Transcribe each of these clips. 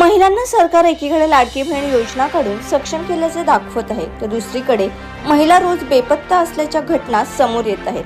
महिलांना सरकार एकीकडे लाडकी बहीण योजना काढून सक्षम केल्याचे दाखवत आहे तर दुसरीकडे महिला रोज बेपत्ता असल्याच्या घटना समोर येत आहेत.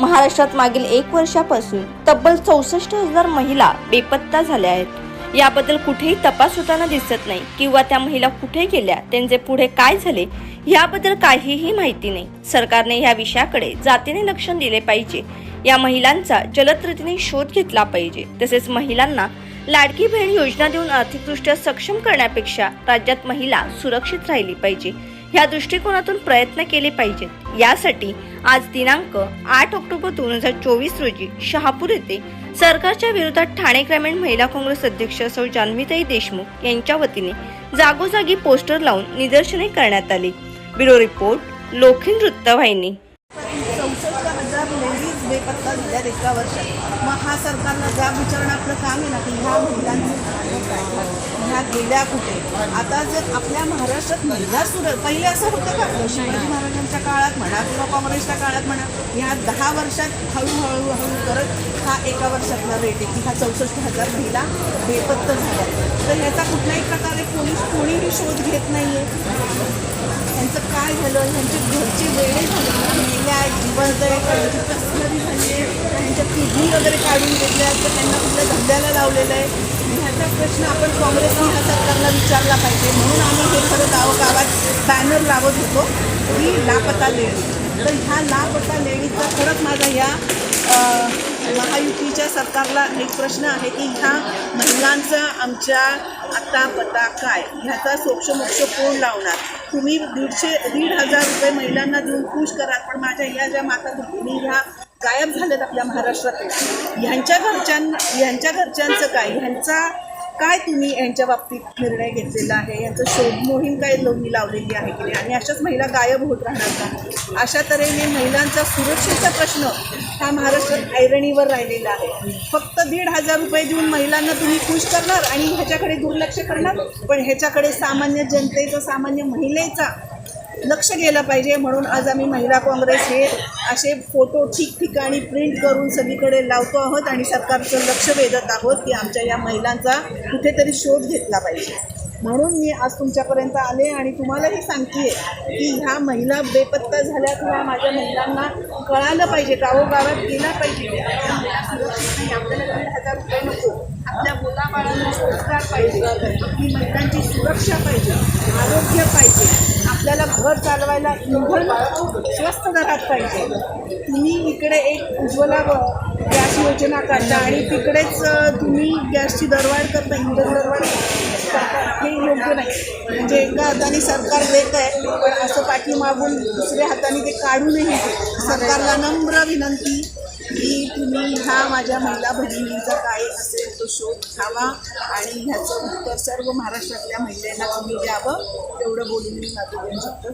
महाराष्ट्रात मागील एक वर्षापासून तब्बल चौसष्ट हजार महिला बेपत्ता झाल्या आहेत. याबद्दल कुठेही तपास होताना दिसत नाही किंवा त्या महिला कुठे गेल्या त्यांचे पुढे काय झाले याबद्दल काहीही माहिती नाही. सरकारने या विषयाकडे जातीने लक्ष दिले पाहिजे. या महिलांचा जलदरीतीने शोध घेतला पाहिजे. तसेच महिलांना लाडकी बहीण योजना देऊन आर्थिकदृष्ट्या सक्षम करण्यापेक्षा राज्यात महिला सुरक्षित राहिली पाहिजे. या दृष्टिकोनातून प्रयत्न केले पाहिजेत. यासाठी आज दिनांक आठ ऑक्टोबर दोन हजार चोवीस रोजी शहापूर येथे सरकारच्या विरोधात ठाणे ग्रामीण महिला काँग्रेस अध्यक्ष सौ. जान्हवीताई देशमुख यांच्या वतीने जागोजागी पोस्टर लावून निदर्शने करण्यात आली. ब्युरो रिपोर्ट लोखिन वृत्तवाहिनी. बेपत्ता झाल्या एका वर्षात. मग हा सरकारला जाब विचारणं आपलं काम आहे ना की ह्या महिलांचं काय ह्या गेल्या कुठे? आता जर आपल्या महाराष्ट्रात महिला सुरत पहिले असं होतं का? शिवाजी महाराजांच्या काळात म्हणा किंवा काँग्रेसच्या काळात म्हणा ह्या दहा वर्षात हळूहळू हळू करत हा एका वर्षातला रेट आहे की हा चौसष्ट हजार महिला बेपत्ता झाल्या. तर ह्याचा कुठल्याही प्रकारे पोलीस कोणीही शोध घेत नाही आहे त्यांचं काय झालं? ह्यांचे घरचे वेळे झाले मेल्या आहेत त्यांची तस्करी झाली. आहे त्यांच्या किडनी वगैरे काढून घेतल्या. आहेत तर त्यांना कुठल्या धंद्याला लावलेलं आहे? ह्याचा प्रश्न आपण काँग्रेसने ह्या सरकारला विचारला पाहिजे. म्हणून आम्ही हे खरं गावोगावात बॅनर लावत होतो ही लापता लेणी. तर ह्या लापता लेणीचा खरंच माझा या महायुतीच्या सरकारला एक प्रश्न आहे की ह्या महिलांचा आमच्या आता पता काय? ह्याचा सोक्षमोक्ष कोण लावणार? तुम्ही दीडशे दीड हजार रुपये महिलांना देऊन खुश करा पण माझ्या ह्या ज्या माता भगिनी ह्या गायब झालेत आपल्या महाराष्ट्रातून ह्यांच्या घरच्यां ह्यांच्या घरच्यांचं काय? ह्यांचा काय तुम्ही यांच्या बाबतीत निर्णय घेतलेला आहे? यांचं शोध मोहीम काय लोणी लावलेली आहे की नाही? आणि अशाच महिला गायब होत राहणार का? अशा तऱ्हेने महिलांचा सुरक्षेचा प्रश्न हा महाराष्ट्रात ऐरणीवर राहिलेला आहे. फक्त दीड हजार रुपये देऊन महिलांना तुम्ही खुश करणार आणि ह्याच्याकडे दुर्लक्ष करणार? पण ह्याच्याकडे सामान्य जनतेचा सामान्य महिलेचा लक्ष गेलं पाहिजे. म्हणून आज आम्ही महिला काँग्रेस हे असे फोटो ठिकठिकाणी प्रिंट करून सगळीकडे लावतो आहोत आणि सरकारचं लक्ष वेधत आहोत की आमच्या या महिलांचा कुठेतरी शोध घेतला पाहिजे. म्हणून मी आज तुमच्यापर्यंत आले आणि तुम्हालाही सांगते की ह्या महिला बेपत्ता झाल्या किंवा माझ्या महिलांना कळालं पाहिजे गावोगावात गेला पाहिजे. आपल्या आपल्याला दीड हजार रुपये नको आपल्या मुलाबाळांना रोजगार पाहिजे ही महिलांची सुरक्षा पाहिजे आरोग्य पाहिजे. आपल्याला घर चालवायला इंधन स्वस्त दरात पाहिजे. तुम्ही इकडे एक उज्ज्वला गॅस योजना काढता आणि तिकडेच तुम्ही गॅसची दरवाढ करता इंधन दरवाढ करता. हे योग्य नाही. म्हणजे एका हाताने सरकार देत आहे पण असं पाठीमागून दुसऱ्या हाताने ते काढूनही सरकारला नम्र विनंती की तुम्ही ह्या माझ्या महिला बहिणींचा काय असेल तो शोध घ्यावा आणि ह्याचं उत्तर सर्व महाराष्ट्रातल्या महिलांना तुम्ही द्यावं एवढं बोलून मी माझं दोन शब्द